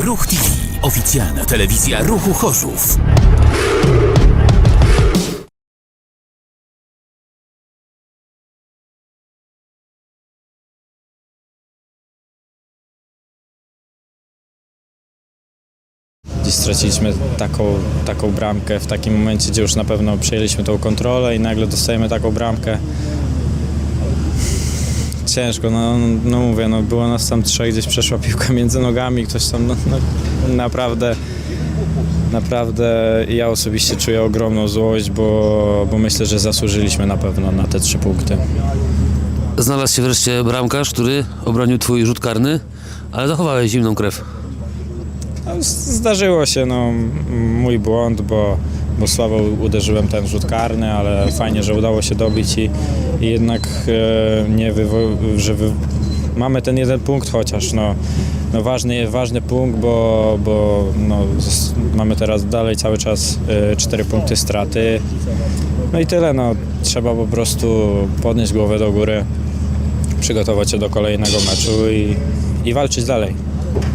Ruch TV. Oficjalna telewizja Ruchu Chorzów. Dziś straciliśmy taką, taką bramkę w takim momencie, gdzie już na pewno przejęliśmy tą kontrolę i nagle dostajemy taką bramkę. Ciężko, no, no mówię, no było nas tam trzech, gdzieś przeszła piłka między nogami, ktoś tam, no, no naprawdę, naprawdę ja osobiście czuję ogromną złość, bo, bo myślę, że zasłużyliśmy na pewno na te trzy punkty. Znalazł się wreszcie bramkarz, który obronił twój rzut karny, ale zachowałeś zimną krew. No, Zdarzyło się, no, mój błąd, bo, bo słabo uderzyłem ten rzut karny, ale fajnie, że udało się dobić i, i jednak e, nie wywo- że wy- mamy ten jeden punkt chociaż, no, no ważny, ważny punkt, bo, bo no, zos- mamy teraz dalej cały czas e, cztery punkty straty. No i tyle, no, trzeba po prostu podnieść głowę do góry, przygotować się do kolejnego meczu i, i walczyć dalej.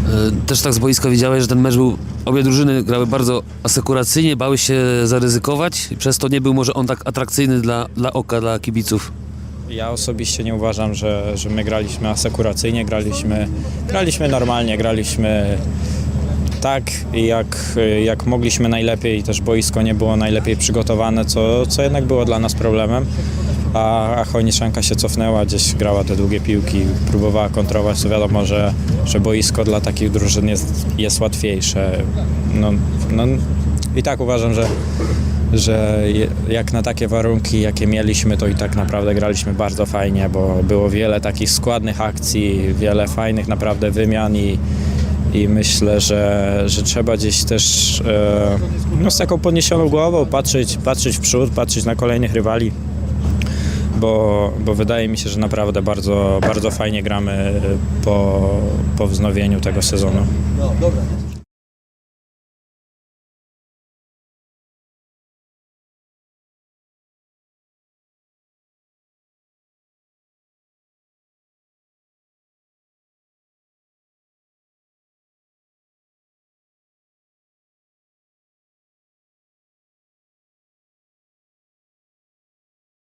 E, Też tak z boiska widziałeś, że ten mecz był, obie drużyny grały bardzo asekuracyjnie, bały się zaryzykować i przez to nie był może on tak atrakcyjny dla, dla oka, dla kibiców. Ja osobiście nie uważam, że, że my graliśmy asekuracyjnie, graliśmy, graliśmy normalnie, graliśmy tak jak, jak mogliśmy najlepiej, też boisko nie było najlepiej przygotowane, co, co jednak było dla nas problemem. A, a Chojniczanka się cofnęła, gdzieś grała te długie piłki, próbowała kontrować, to wiadomo, że, że boisko dla takich drużyn jest, jest łatwiejsze. No, no, I tak uważam, że, że jak na takie warunki, jakie mieliśmy, to i tak naprawdę graliśmy bardzo fajnie, bo było wiele takich składnych akcji, wiele fajnych naprawdę wymian i, i myślę, że, że trzeba gdzieś też e, no, z taką podniesioną głową patrzeć, patrzeć w przód, patrzeć na kolejnych rywali, bo, bo wydaje mi się, że naprawdę bardzo, bardzo fajnie gramy po, po wznowieniu tego sezonu.